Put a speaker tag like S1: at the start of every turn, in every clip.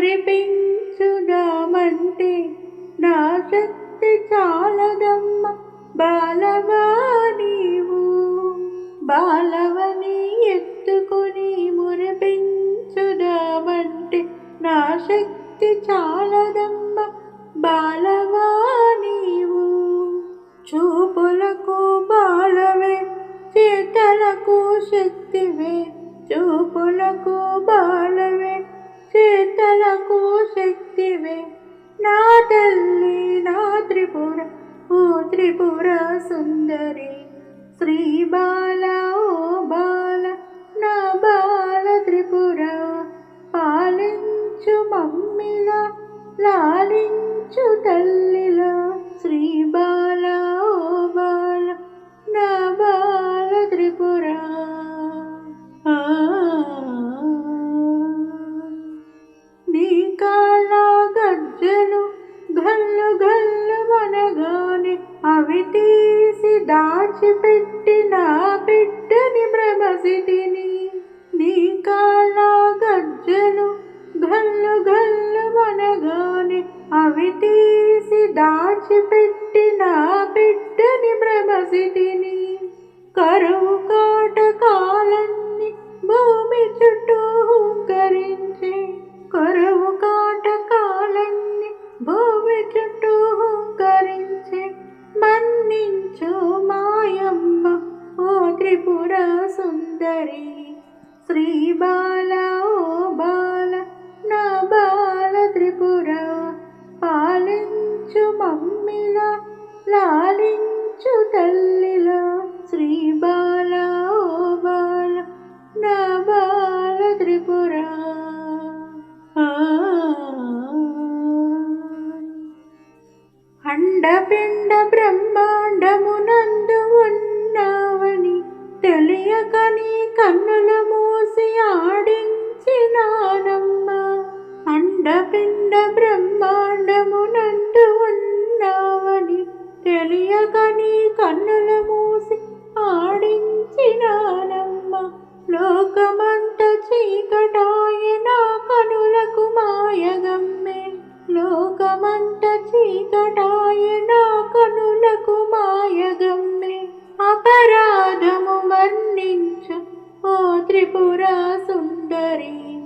S1: మురిపించుదామంటే నా శక్తి చాలదమ్మ. బాలవా నీవు బాలవని ఎత్తుకొని మురిపించుదామంటే నా శక్తి చాలదమ్మ. బాలవా నీవు చూపులకు బాలవే చేతలకు శక్తివే చూపులకు బాలవే. చేతలకు శక్తివే. నా తల్లి నా త్రిపుర ఓ త్రిపుర సుందరి. శ్రీ బాల ఓ బాల నా బాల త్రిపుర. పాలించు మమ్మిలా లాలించు తల్లి. అవి తీసి దాచిపెట్టి నా బిడ్డని భ్రమసిటిని నీ కాళ్ళ గజ్జలు గల్లు గల్లు మనగానే అవి తీసి దాచిపెట్టిన నా బిడ్డని భ్రమసిటిని కరువు కాటకాలన్నీ భూమి చుట్టూ హుంకరించి కరువు శ్రీ తెలియక కన్నుల మూసి ఆడించినానమ్మ. లోకమంత చీకటాయన కనులకు మాయగమ్మే. లోకమంత చీకటాయన కనులకు మాయగమ్మే. అపరాధము మన్నించు ఓ త్రిపుర సుందరి.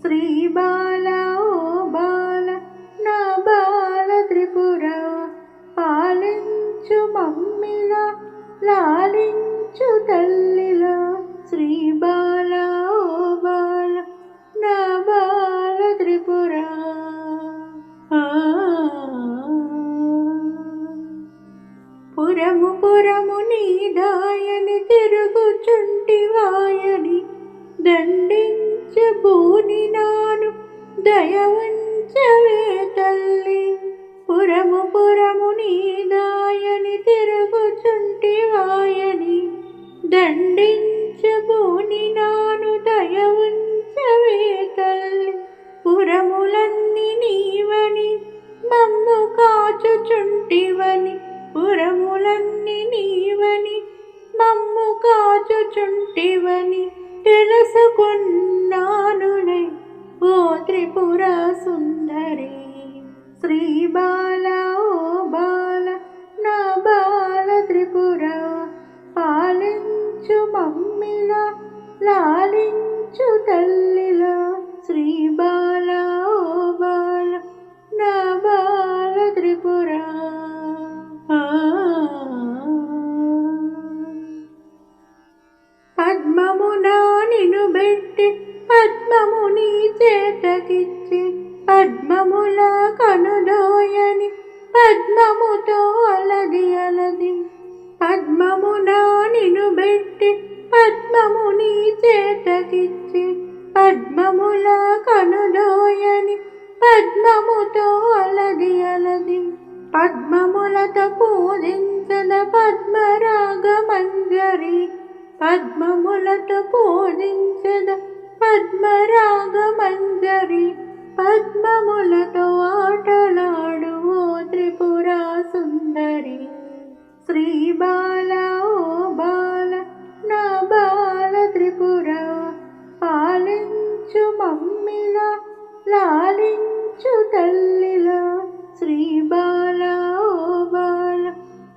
S1: శ్రీ బాలా ఓ మమ్మిలా లాలించు తల్లిలా శ్రీ బాల ఓ బాల నా బాల త్రిపుర ఆ. పురము పురము నీదాయని తిరుగుచుంటివాయని దండించబూని నాను దయవంచవే తల్లి పురము పురము నీదాయని తిరుగుచుంటివాయని దండించబోని నాను దయవంచవే తల్లి పురములన్నీ నీవని మమ్ము కాచుచుంటివని పురములన్నీ నీవని మమ్ము కాచుచుంటివని తెలుసుకున్నానులే. ఓ త్రిపుర సుందరి శ్రీ బాల పద్మముతో అలది అలది పద్మమున నిను పెట్టి పద్మముని చేతకిచ్చి పద్మముల కనుదోయని పద్మముతో అలది అలది పద్మములతో పూజించద పద్మరాగ మంజరి పద్మములతో పూజించద పద్మరాగ మంజరి పద్మములతో ఆటలాడు శ్రీ బాల ఓ బాల నా బాల త్రిపుర. పాలించు మమ్మిలా లాలించు తల్లిలా. శ్రీ బాల ఓ బాల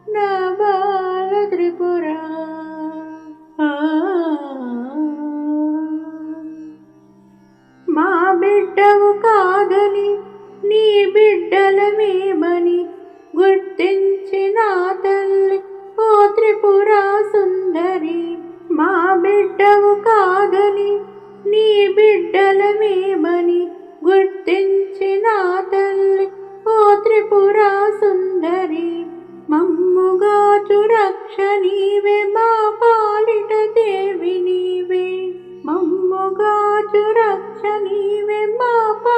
S1: నా బాల త్రిపుర. ఆ. మా బిడ్డవు కాదని నీ బిడ్డలమేమని గుర్తించిన గుర్తించినా త్రిపురా సుందరి మా బిడ్డవు కాదని నీ బిడ్డలమేమని గుర్తించిన తల్లి ఓ త్రిపుర సుందరి మమ్ముగాచు చురక్ష నీవే మా పాలిట దేవి నీవే. మమ్ముగాచు చురక్ష నీవే మా పా